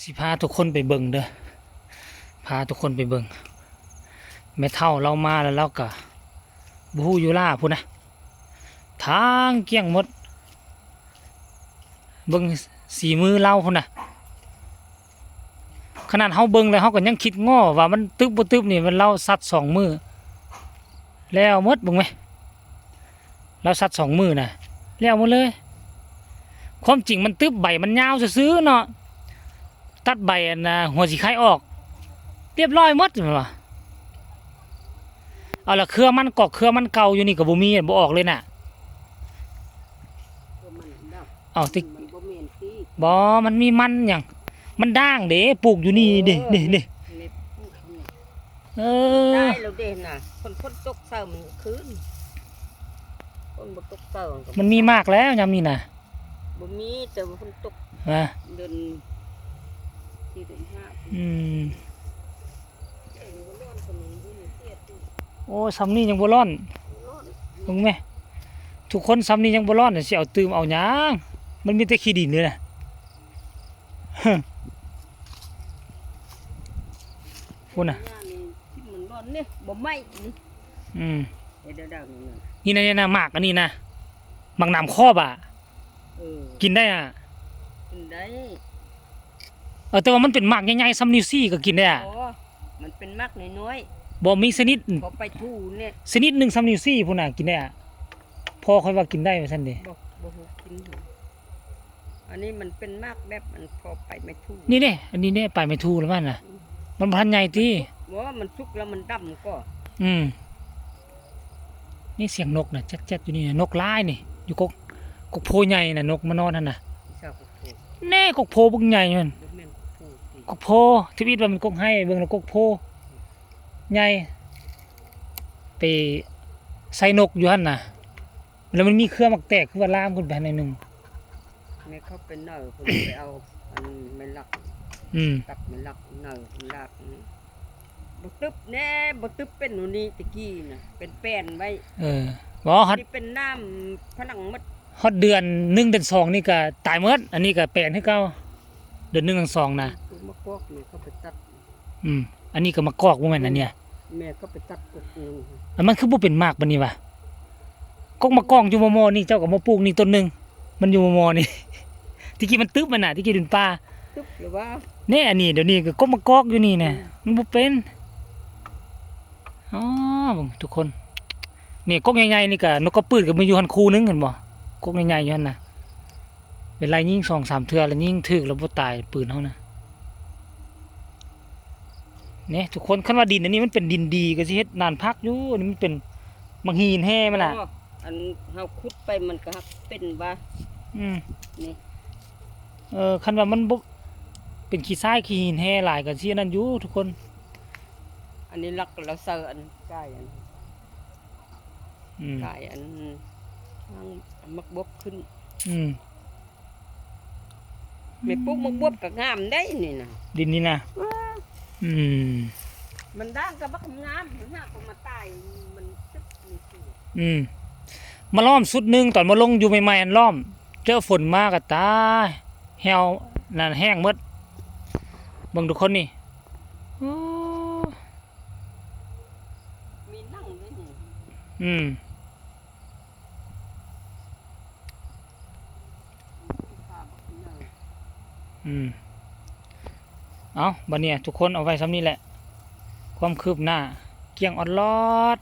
สิพาทุกคนไปเบิ่งเด้อพาทุกคนไปเบิ่งแม่เท่าเรามาแล้วเราก็บูยูล่าพูนนะทางเกี้ยงหมดเบิ่งสีมือเราพูนนะขนาดเฮาเบิ่งแล้วเฮาก็ยังคิดง้อว่ามันตึบบ่ตึบนี่มันเราสัตว์สองมือแล้วหมดเบิ่งไหมเราสัตว์สองมือน่ะแล้วหมดเลย ความจริงมันตึบใบมันยาวซื่อๆเนาะ ตัดใบอันนะหัวสีไข่ออก เรียบร้อยหมดแม่นบ่เอาละเครือมันกอกเครือมันเก่าอยู่นี่กับบ่มีบ่ออกเลยน่ะก็มันดอกเอาติมันบ่แม่นที่บ่มันมีมันหยังมันด่างเด้ปลูกอยู่นี่เด้เด้เด้เล็บพูดเนี่ยเออได้แล้วเด้น่ะคนคนตกเศร้ามันคืนคนบ่ตกเศร้าก็มันมีมากแล้วยามนี้น่ะบ่มีแต่ว่าคนตกนะเดือน ที่เดือนห้าอืมเองบ่ร้อนคนนี้อยู่นี่เสียตู้โอ้ซ้ำนี้ยังบ่ร้อนร้อนเบิ่งแม่ทุกคนซ้ำนี้ยังบ่ร้อนน่ะสิเอาตืมเอาหยังมันมีแต่ขี้ดินนี่น่ะพูดน่ะย่านี่ที่มันร้อนเนี่ยบ่ไหม้นี่อืมไอ้เดาๆนี่น่ะนี่นะนี่นะหมากอันนี้นะหมากน้ำครอบอะเออกินได้อะกินได้เออแต่ว่ามันเป็นหมากใหญ่ๆซัมนิวซี่ก็กินได้อะอ๋อมันเป็นมักน้อยบ่มีชนิดๆพอไปทูเนี่ยชนิดหนึ่งซัมนิวซี่พุ่นน่ะกินได้อะพอค่อยว่ากินได้ว่าซั่นเด้บ่บ่ฮู้กินหรอกอันนี้มันเป็นมากแบบมันพอไปไม่ถูกนี่เด้อันนี้เด้ไปไม่ถูกแล้วมันน่ะ มันพันใหญ่ติว่ามันสุกแล้วมันดำก็ อืมนี่เสียงนกน่ะแจ๊ดๆอยู่นี่น่ะนกลายนี่ อยู่กกกกโพใหญ่น่ะนกมานอนนั่นน่ะชาวกโพดแน่กกโพบึกใหญ่มันบ่แม่นโพดสิ กกโพที่วิตว่ามันกกให้เบิ่งแล้วกกโพใหญ่ไปใส่นกอยู่หั่นน่ะ แล้วมันมีเครือหมักแตกคือว่าลามขึ้นไปหน่อยหนึงแม่เขาเป็นเนอคนไปเอาอันไม่ลักอืมตับไม่ลักเนอคนลากนี่บ่ตึบแน่บ่ตึบเป็นหนูนี่ตะกี้น่ะเป็นแป้นไว้เออบ่ฮอตนี่เป็นน้ำผนังมัดฮอตเดือนหนึ่งเดือนสองนี่ก็ตายเมดอันนี้ก็แปลนให้เก่าเดือนหนึ่งเดือนสองนะคือมะกอกนี่เขาไปตัด อืมอันนี้ก็มากอกบ่แม่นอันเนี้ยแม่เขาไปตัดกกนึงอันมันคือบ่เป็นมากบัดนี้วะกกมากองอยู่มอมอนี่เจ้าก็มาปลูกนี่ต้นหนึงมันอยู่มอมอนี่ ที่กี้มันตึบมันน่ะที่กี้ดินป่าตึบหรือว่าแน่อันนี้เดี๋ยวนี้ก็กกมากอกอยู่นี่น่ะมันบ่เป็นอ๋อเบิ่งทุกคนนี่กกใหญ่ๆนี่ก็นกกระปืดก็มีอยู่หันคู่หนึงเห็นบ่กกใหญ่ๆอยู่หั่นน่ะ เวลายิงสองสามเทื่อแล้วยิงถึกแล้วบ่ตายปืนเฮานะเนี่ยทุกคนคันว่าดินอันนี้มันเป็นดินดีก็สิเฮ็ดนานพักอยู่อันนี้มันเป็นมังหีนแห่มันน่ะอ๋ออันเฮาขุดไปมันก็ฮักเป็นว่าอืมนี่เออคันว่ามันบ่เป็นขี้ทรายขี้หินแห่หลายก็สิอันนั้นอยู่ทุกคน อันนี้ลักเราเซอร์อันกายอันอืมกายอันทางมักบวบขึ้น อืม ไม่ปุ๊บมักบวบก็งามได้นี่นะดินนี่นะอืม มันด่างก็บักงามมันหากว่ามาตายมันซึกนี่สิอืมมาล้อมสุดหนึงตอนมาลงอยู่ใหม่ๆอันล้อม เจอฝนมาก็ตายแห้วนั่นแห้งหมดเบิ่งทุกคนนี่โอ้มีนั่งด้วยนี่อืม พาบักเนย อืม เอาบันเนี่ยทุกคนเอาไว้ซ้ำนี้แหละ ความคืบหน้า เกี่ยงออดลอด